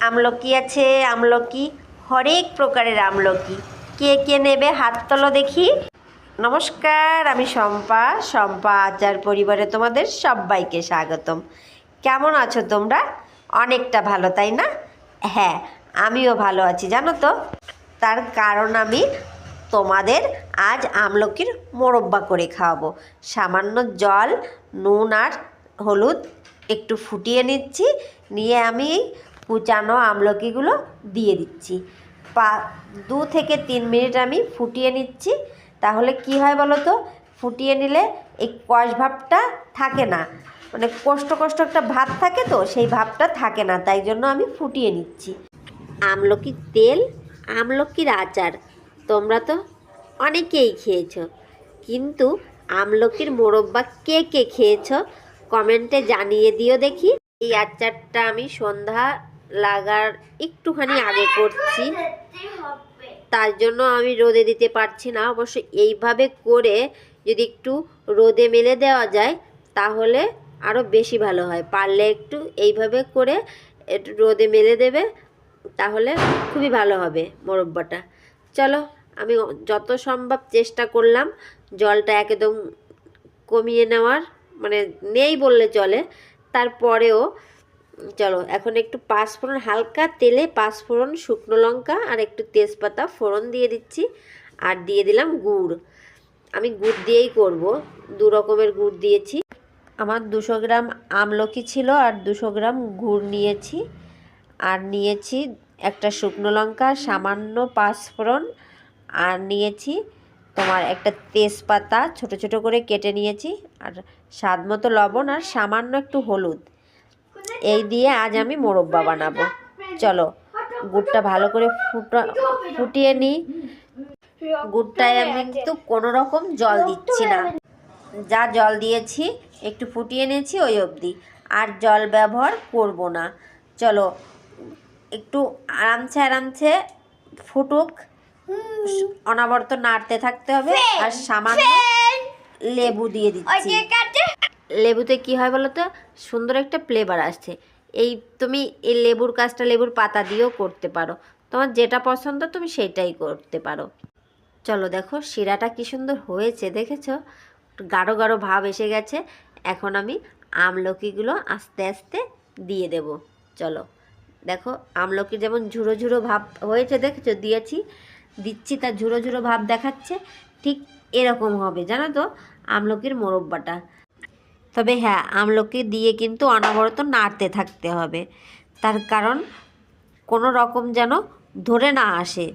আমলকি আছে, আমলকি। হরেক প্রকারের আমলকি। কে কে নেবে হাত তোলো দেখি। নমস্কার, আমি শম্পা। শম্পা আচার পরিবারে তোমাদের সবাইকে স্বাগতম। কেমন আছো তোমরা? অনেকটা ভালো, তাই না? হ্যাঁ আমিও ভালো আছি, জানো তো? তার কারণ আমি তোমাদের আজ আমলকির মোরব্বা করে খাওয়াবো। সামান্য জল, নুন আর হলুদ একটু ফুটিয়ে নিচ্ছি। নিয়ে আমি কুচানো আমলকিগুলো দিয়ে দিচ্ছি। পা, দু থেকে তিন মিনিট আমি ফুটিয়ে নিচ্ছি। তাহলে কি হয় বলো তো? ফুটিয়ে নিলে এই কষ ভাবটা থাকে না। মানে কষ্ট কষ্ট একটা ভাব থাকে তো, সেই ভাবটা থাকে না। তাই জন্য আমি ফুটিয়ে নিচ্ছি। আমলকির তেল, আমলকির আচার, তোমরা তো অনেকেই খেয়েছো। কিন্তু আমলকির মোরব্বা কে কে খেয়েছো? কমেন্টে জানিয়ে দিও দেখি। এই আচারটা আমি সন্ধ্যা লাগার একটুখানি আগে করছি। তার জন্য আমি রোদে দিতে পারছি না। অবশ্য এইভাবে করে যদি একটু রোদে মেলে দেওয়া যায় তাহলে আরও বেশি ভালো হয়। পারলে একটু এইভাবে করে একটু রোদে মেলে দেবে তাহলে খুবই ভালো হবে মোরব্বাটা। চলো আমি যত সম্ভব চেষ্টা করলাম। জলটা একদম কমিয়ে নেওয়ার মানে নেই বললে চলে। তারপরেও চলো, এখন একটু পাঁচফোড়ন হালকা তেলে পাঁচফোড়ন শুকনো লঙ্কা আর একটু তেজপাতা ফোড়ন দিয়ে দিচ্ছি আর দিয়ে দিলাম গুড়। আমি গুড় দিয়েই করব, দু রকমের গুড় দিয়েছি। আমার দুশো গ্রাম আমলকি ছিল আর দুশো গ্রাম গুড় নিয়েছি। আর নিয়েছি একটা শুকনো লঙ্কা, সামান্য পাঁচফোড়ন আর নিয়েছি তোমার একটা তেজপাতা, ছোট ছোট করে কেটে নিয়েছি। আর স্বাদ মতো লবণ আর সামান্য একটু হলুদ। এই দিয়ে আজ আমি মোরব্বা বানাবো। চলো গুড়টা ভালো করে ফুটা ফুটিয়ে নিই। গুড়টায় আমি কিন্তু কোনো রকম জল দিচ্ছি না। যা জল দিয়েছি একটু ফুটিয়ে নিয়েছি ওই অবধি। আর জল ব্যবহার করব না। চলো একটু আরামছে আরামছে ফুটুক। অনাবর্ত নাড়তে থাকতে হবে। আর সামান্য লেবু দিয়ে দিচ্ছি। লেবুতে কি হয় বলো তো সুন্দর একটা ফ্লেভার আসছে। এই তুমি এই লেবুর কাজটা লেবুর পাতা দিয়েও করতে পারো। তোমার যেটা পছন্দ তুমি সেটাই করতে পারো। চলো দেখো শিরাটা কি সুন্দর হয়েছে, দেখেছ? গাঢ় গাঢ় ভাব এসে গেছে। এখন আমি আমলকিগুলো আস্তে আস্তে দিয়ে দেব। চলো দেখো আমলকি যেমন ঝুড়ো ঝুড়ো ভাব হয়েছে, দেখেছ? দিয়েছি। দিচ্ছি তার ঝুড়ো ঝুড়ো ভাব দেখাচ্ছে। ঠিক এরকম হবে, জানো তো? আমলকির মোরব্বাটা। তবে হ্যাঁ আমলকি দিয়ে কিন্তু অনবরত নাড়তে থাকতে হবে। তার কারণ কোনো রকম যেন ধরে না আসে।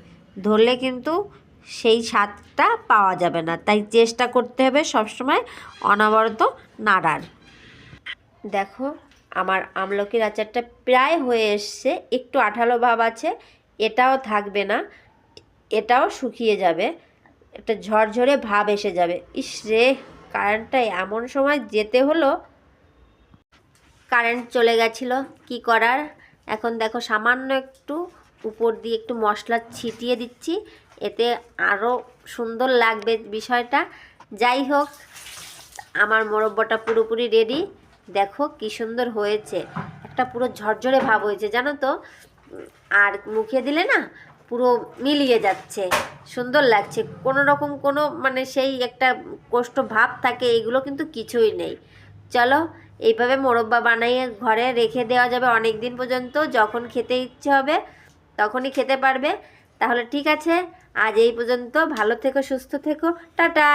ধরলে কিন্তু সেই স্বাদটা পাওয়া যাবে না। তাই চেষ্টা করতে হবে সবসময় অনবরত নাড়ার। দেখো, আমার আমলকির আচারটা প্রায় হয়ে এসছে। একটু আঠালো ভাব আছে, এটাও থাকবে না, এটাও শুকিয়ে যাবে। একটা ঝরঝরে ভাব এসে যাবে। ইস রে! কারেন্টটা এমন সময় যেতে হলো, কারেন্ট চলে গেছিল। কি করার? এখন দেখো সামান্য একটু উপর দিয়ে একটু মশলা ছিটিয়ে দিচ্ছি, এতে আরও সুন্দর লাগবে বিষয়টা। যাই হোক, আমার মোরব্বটা পুরোপুরি রেডি দেখো কি সুন্দর হয়েছে। একটা পুরো ঝরঝরে ভাব হয়েছে, জানো তো? আর মুখে দিলে না পুরো মিলিয়ে যাচ্ছে, সুন্দর লাগছে। কোনো রকম কোনো মানে সেই একটা কষ্ট ভাব থাকে, এগুলো কিন্তু কিছুই নেই। চলো, এইভাবে মোরব্বা বানাইয়ে ঘরে রেখে দেওয়া যাবে অনেক দিন পর্যন্ত, যখন খেতে ইচ্ছে হবে তখনই খেতে পারবে। তাহলে ঠিক আছে, আজ এই পর্যন্ত, ভালো থেকো, সুস্থ থেকো, টাটা!